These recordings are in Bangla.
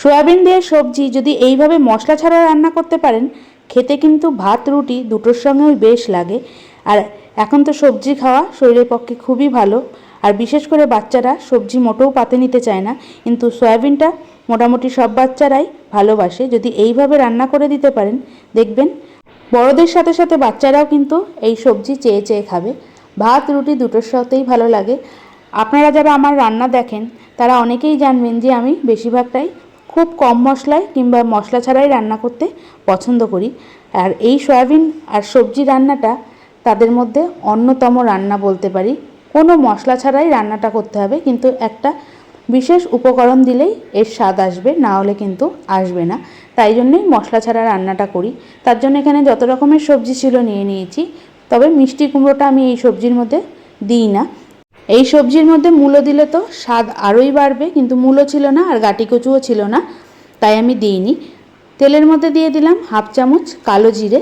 সয়াবিন দিয়ে সবজি যদি এইভাবে মশলা ছাড়া রান্না করতে পারেন, খেতে কিন্তু ভাত, রুটি দুটোর সঙ্গেই বেশ লাগে। আর এখন তো সবজি খাওয়া শরীরের পক্ষে খুবই ভালো। আর বিশেষ করে বাচ্চারা সবজি মোটেও পাতে নিতে চায় না। কিন্তু সয়াবিনটা মোটামুটি সব বাচ্চারাই ভালোবাসে। যদি এইভাবে রান্না করে দিতে পারেন, দেখবেন বড়দের সাথে সাথে বাচ্চারাও কিন্তু এই সবজি চেয়ে চেয়ে খাবে। ভাত, রুটি দুটোর সাথেই ভালো লাগে। আপনারা যারা আমার রান্না দেখেন, তারা অনেকেই জানবেন যে আমি বেশিরভাগটাই খুব কম মশলায় কিংবা মশলা ছাড়াই রান্না করতে পছন্দ করি। আর এই সয়াবিন আর সবজি রান্নাটা তাদের মধ্যে অন্যতম রান্না বলতে পারি। কোনো মশলা ছাড়াই রান্নাটা করতে হবে, কিন্তু একটা বিশেষ উপকরণ দিলেই এর স্বাদ আসবে, না হলে কিন্তু আসবে না। তাই জন্যই মশলা ছাড়া রান্নাটা করি। তার জন্য এখানে যত রকমের সবজি ছিল নিয়ে নিয়েছি, তবে মিষ্টি কুমড়োটা আমি এই সবজির মধ্যে দিই না। এই সবজির মধ্যে মূলো দিলে তো স্বাদ আরোই বাড়বে, কিন্তু মূলো ছিল না আর গাটি কচুও ছিল না, তাই আমি দিইনি। তেলের মধ্যে দিয়ে দিলাম হাফ চামচ কালো জিরে,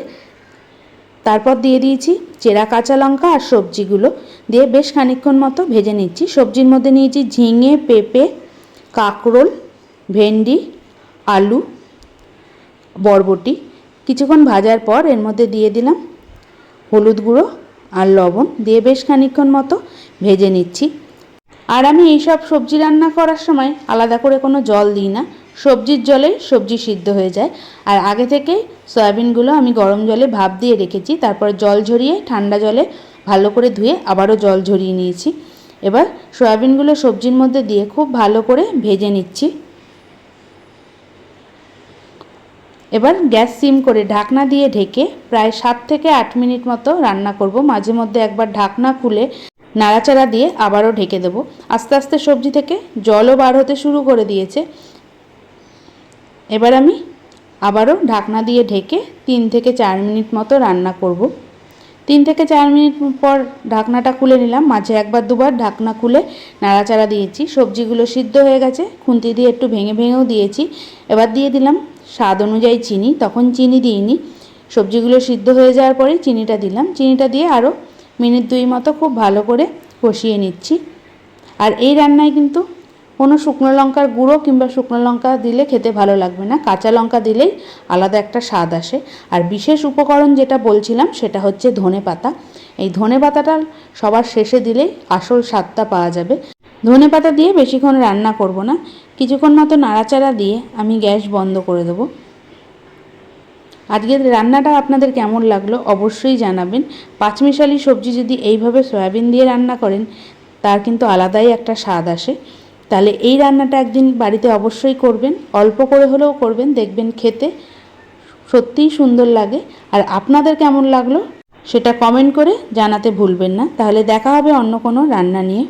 তারপর দিয়ে দিয়েছি চেরা কাঁচা লঙ্কা আর সবজিগুলো, দিয়ে বেশ খানিকক্ষণ মতো ভেজে নিচ্ছি। সবজির মধ্যে নিয়েছি ঝিঙে, পেঁপে, কাঁকরোল, ভেন্ডি, আলু, বরবটি। কিছুক্ষণ ভাজার পর এর মধ্যে দিয়ে দিলাম হলুদ গুঁড়ো আর লবণ দিয়ে বেশ খানিক্ষণ মতো ভেজে নিচ্ছি। আর আমি এইসব সবজি রান্না করার সময় আলাদা করে কোনো জল দিই না। সবজির জলে সবজি সিদ্ধ হয়ে যায়। আর আগে থেকে সয়াবিনগুলো আমি গরম জলে ভাপ দিয়ে রেখেছি। তারপর জল ঝরিয়ে ঠান্ডা জলে ভালো করে ধুয়ে আবারও জল ঝরিয়ে নিয়েছি। এবার সয়াবিনগুলো সবজির মধ্যে দিয়ে খুব ভালো করে ভেজে নিচ্ছি। এবার গ্যাস সিম করে ঢাকনা দিয়ে ঢেকে প্রায় সাত থেকে আট মিনিট মতো রান্না করব। মাঝে মধ্যে একবার ঢাকনা খুলে নাড়াচাড়া দিয়ে আবারও ঢেকে দেবো। আস্তে আস্তে সবজি থেকে জলও বার হতে শুরু করে দিয়েছে। এবার আমি আবারও ঢাকনা দিয়ে ঢেকে তিন থেকে চার মিনিট মতো রান্না করব। তিন থেকে চার মিনিট পর ঢাকনাটা খুলে নিলাম। মাঝে একবার দুবার ঢাকনা খুলে নাড়াচাড়া দিয়েছি। সবজিগুলো সিদ্ধ হয়ে গেছে। খুন্তি দিয়ে একটু ভেঙে ভেঙেও দিয়েছি। এবার দিয়ে দিলাম স্বাদ অনুযায়ী চিনি, তখন চিনি দিইনি। সবজিগুলো সিদ্ধ হয়ে যাওয়ার পরে চিনিটা দিলাম। চিনিটা দিয়ে আরও মিনিট দুই মতো খুব ভালো করে কষিয়ে নিচ্ছি। আর এই রান্নায় কিন্তু কোনো শুকনো লঙ্কার গুঁড়ো কিংবা শুকনো লঙ্কা দিলে খেতে ভালো লাগবে না। কাঁচা লঙ্কা দিলেই আলাদা একটা স্বাদ আসে। আর বিশেষ উপকরণ যেটা বলছিলাম, সেটা হচ্ছে ধনে পাতা এই ধনে পাতাটা সবার শেষে দিলেই আসল স্বাদটা পাওয়া যাবে। ধনে পাতা দিয়ে বেশিক্ষণ রান্না করব না। কিছুক্ষণ মতো নাড়াচাড়া দিয়ে আমি গ্যাস বন্ধ করে দেবো। আজকের রান্নাটা আপনাদের কেমন লাগল অবশ্যই জানাবেন। পাঁচমিশালি সবজি যদি এইভাবে সয়াবিন দিয়ে রান্না করেন, তার কিন্তু আলাদাই একটা স্বাদ আসে। তাহলে এই রান্নাটা একদিন বাড়িতে অবশ্যই করবেন। অল্প করে হলেও করবেন, দেখবেন খেতে সত্যিই সুন্দর লাগে। আর আপনাদের কেমন লাগল সেটা কমেন্ট করে জানাতে ভুলবেন না। তাহলে দেখা হবে অন্য কোনো রান্না নিয়ে।